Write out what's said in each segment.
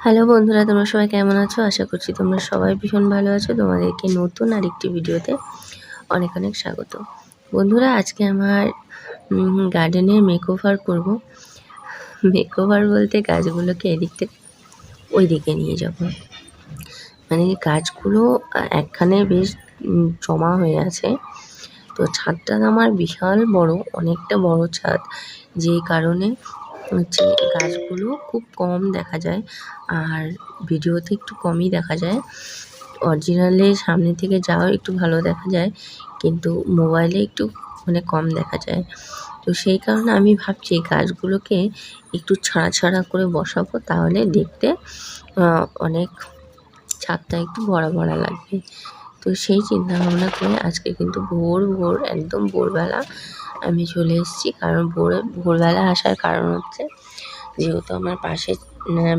Hello বন্ধুরা, তোমরা সবাই কেমন আছো? আশা করছি তোমরা সবাই ভীষণ ভালো আছো। তোমাদেরকে নতুন আরেকটি ভিডিওতে অনেক অনেক স্বাগত। বন্ধুরা, আজকে আমার গার্ডেনের মেকওভার করব। মেকওভার বলতে গাছগুলোকে এদিক থেকে ওই দিকে নিয়ে যাব। মানে গাছগুলো একখানে বেশ জমা হয়ে আছে। তো ছাদটা আমার বিশাল বড়, অনেকটা বড় ছাদ। যেই কারণে হচ্ছে গাছগুলো খুব কম দেখা যায় আর ভিডিওতে একটু কমই দেখা যায়। অরিজিনালে সামনে থেকে যাও একটু ভালো দেখা যায়, কিন্তু মোবাইলে একটু মানে কম দেখা যায়। তো সেই কারণে আমি ভাবছি গাছগুলোকে একটু ছাড়া ছাড়া করে বসাবো, তাহলে দেখতে অনেক ছাদটা একটু বড় বড় লাগবে। তো সেই চিন্তা ভাবনা করে আজকে কিন্তু ভোর ভোর একদম ভোরবেলা আমি চলে এসেছি কারণ ভোরে, ভোরবেলা আসার কারণ হচ্ছে যেহেতু আমার পাশে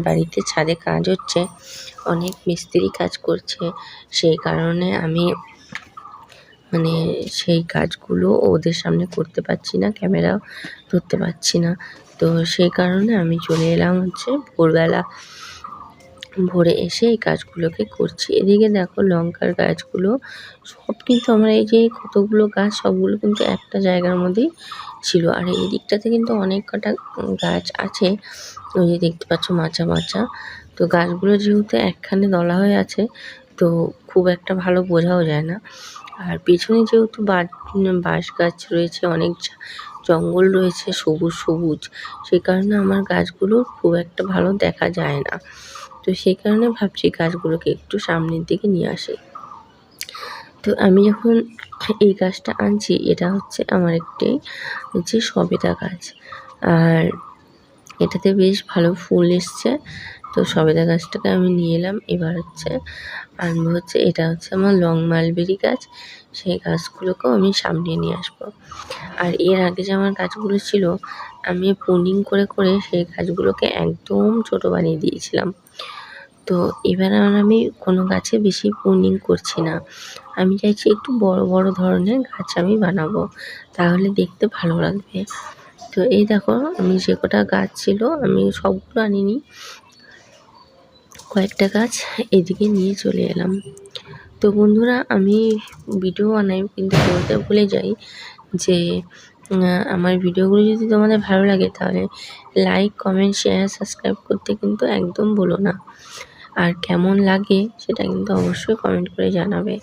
বাড়িতে ছাদে কাজ হচ্ছে, অনেক মিস্ত্রি কাজ করছে, সেই কারণে আমি মানে সেই কাজগুলো ওদের সামনে করতে পারছি না ক্যামেরা ধরতে পারছি না। তো সেই কারণে আমি চলে এলাম হচ্ছে ভোরবেলা ভোরে এসে এই গাছগুলোকে করছি। এদিকে দেখো লঙ্কার গাছগুলো, সব কিন্তু আমার এই যে কতগুলো গাছ, সবগুলো কিন্তু একটা জায়গার মধ্যেই ছিল। আর এই দিকটাতে কিন্তু অনেক কটা গাছ আছে, ওই যে দেখতে পাচ্ছ মাচা মাচা তো গাছগুলো যেহেতু একখানে দলা হয়ে আছে, তো খুব একটা ভালো বোঝাও যায় না। আর পেছনে যেহেতু বাঁশ গাছ রয়েছে, অনেক জঙ্গল রয়েছে সবুজ সবুজ সেই কারণে আমার গাছগুলো খুব একটা ভালো দেখা যায় না। তো সেই কারণে ভাবছি গাছগুলোকে একটু সামনের দিকে নিয়ে আসি। তো আমি যখন এই গাছটা আনছি, এটা হচ্ছে আমার একটি হচ্ছে সবেদা গাছ। আর এটাতে বেশ ভালো ফুল এসছে। তো সবেদা গাছটাকে আমি নিয়ে এলাম। এবার হচ্ছে আনব হচ্ছে, এটা হচ্ছে আমার লং মালবেরি গাছ। সেই গাছগুলোকেও আমি সামনে নিয়ে আসব। আর এর আগে যে আমার গাছগুলো ছিল, আমি পুনিং করে করে সেই গাছগুলোকে একদম ছোট বানিয়ে দিয়েছিলাম। তো এবার আর আমি কোনো গাছে বেশি পুনিং করছি না। আমি চাইছি একটু বড় বড় ধরনের গাছ আমি বানাবো, তাহলে দেখতে ভালো লাগবে। তো এই দেখো, আমি যে কটা গাছ ছিল, আমি সবগুলো আনিনি। কয়েকটা গাছ এদিকে নিয়ে চলে এলাম। তো বন্ধুরা, আমি ভিডিও বানাই কিন্তু বলতে ভুলে যাই যে আমার ভিডিওগুলো যদি তোমাদের ভালো লাগে, তাহলে লাইক কমেন্ট শেয়ার সাবস্ক্রাইব করতে কিন্তু একদম বলো না। আর কেমন লাগে সেটা কিন্তু অবশ্যই কমেন্ট করে জানাবে।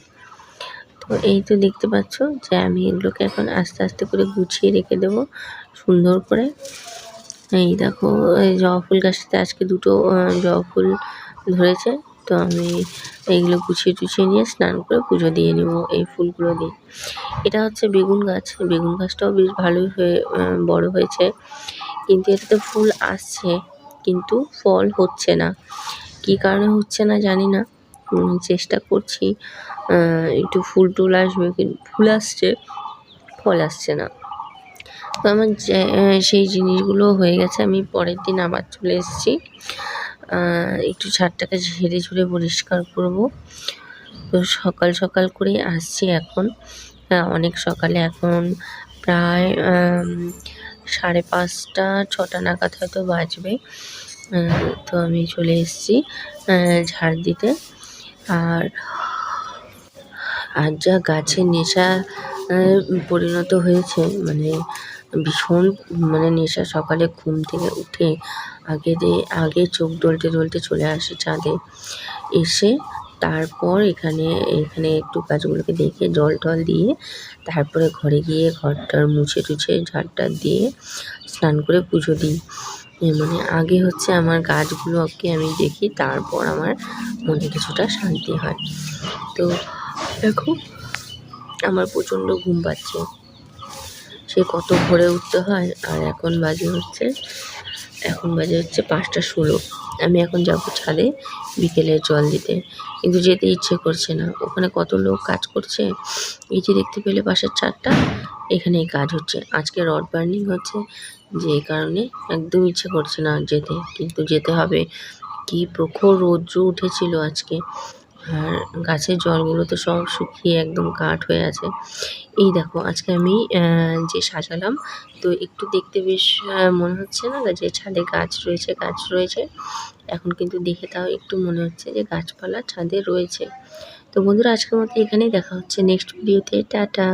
তো এই তো দেখতে পাচ্ছ যে আমি এগুলোকে এখন আস্তে আস্তে করে গুছিয়ে রেখে দেবো সুন্দর করে। এই দেখো জবা ফুল গাছটাতে আজকে দুটো জবা ফুল ধরেছে। তো আমি এইগুলো গুছিয়ে টুছিয়ে নিয়ে স্নান করে পুজো দিয়ে নেব এই ফুলগুলো দিয়ে। এটা হচ্ছে বেগুন গাছ। বেগুন গাছটাও বেশ ভালোই হয়ে বড় হয়েছে। কিন্তু এটাতে ফুল আসছে, কিন্তু ফল হচ্ছে না। কী কারণে হচ্ছে না জানি না। চেষ্টা করছি একটু ফুল টুল আসবে কিন্তু ফুল আসছে ফল আসছে না। তো আমার সেই জিনিসগুলো হয়ে গেছে আমি পরের দিন আবার চলে এসেছি। একটু ছাদটাকে ঝেড়ে ঝুড়ে পরিষ্কার করব। তো সকাল সকাল করেই আসছি এখন। আহ, অনেক সকালে এখন প্রায় সাড়ে পাঁচটা ছটা নাগাদ হয়তো বাজবে। তো আমি চলে এসেছি ঝাড় দিতে। আর আর যা গাছের নেশা পরিণত হয়েছে মানে ভীষণ মানে নেশা সকালে ঘুম থেকে উঠে আগে দিয়ে আগে চোখ ডলতে ডলতে চলে আসে চাঁদে। এসে তারপর এখানে এখানে একটু গাছগুলোকে দেখে জল টল দিয়ে তারপরে ঘরে গিয়ে ঘরটার মুছে টুছে ঝাড়টা দিয়ে স্নান করে পুজো দিই। মানে আগে হচ্ছে আমার গাছগুলোকে আমি দেখি, তারপর আমার মনে কিছুটা শান্তি হয়। তো দেখো, আমার প্রচণ্ড ঘুম পাচ্ছে। সে কত ভোরে উঠতে হয়, আর এখন বাজে হচ্ছে, এখন বাজে হচ্ছে পাঁচটা ষোলো। আমি এখন যাব ছাদে বিকেলে জল দিতে, কিন্তু যেতে ইচ্ছে করছে না। ওখানে কত লোক কাজ করছে? এই যে দেখতে পেলে পাশের ছাদটা এখানেই কাজ হচ্ছে। আজকে রড বার্নিং হচ্ছে, যে কারণে একদম ইচ্ছে করছে না যেতে, কিন্তু যেতে হবে। কি প্রখর রৌদ্র উঠেছিল আজকে। আর গাছের জলগুলো তো সব শুকিয়ে একদম কাঠ হয়ে আছে। এই দেখো, আজকে আমি যে সাজালাম, তো একটু দেখতে বেশ মনে হচ্ছে না যে ছাদে গাছ রয়েছে গাছ রয়েছে। এখন কিন্তু দেখে তাও একটু মনে হচ্ছে যে গাছপালা ছাদে রয়েছে। তো বন্ধুরা, আজকের মতো এখানেই দেখা হচ্ছে। নেক্সট ভিডিওতে টাটা!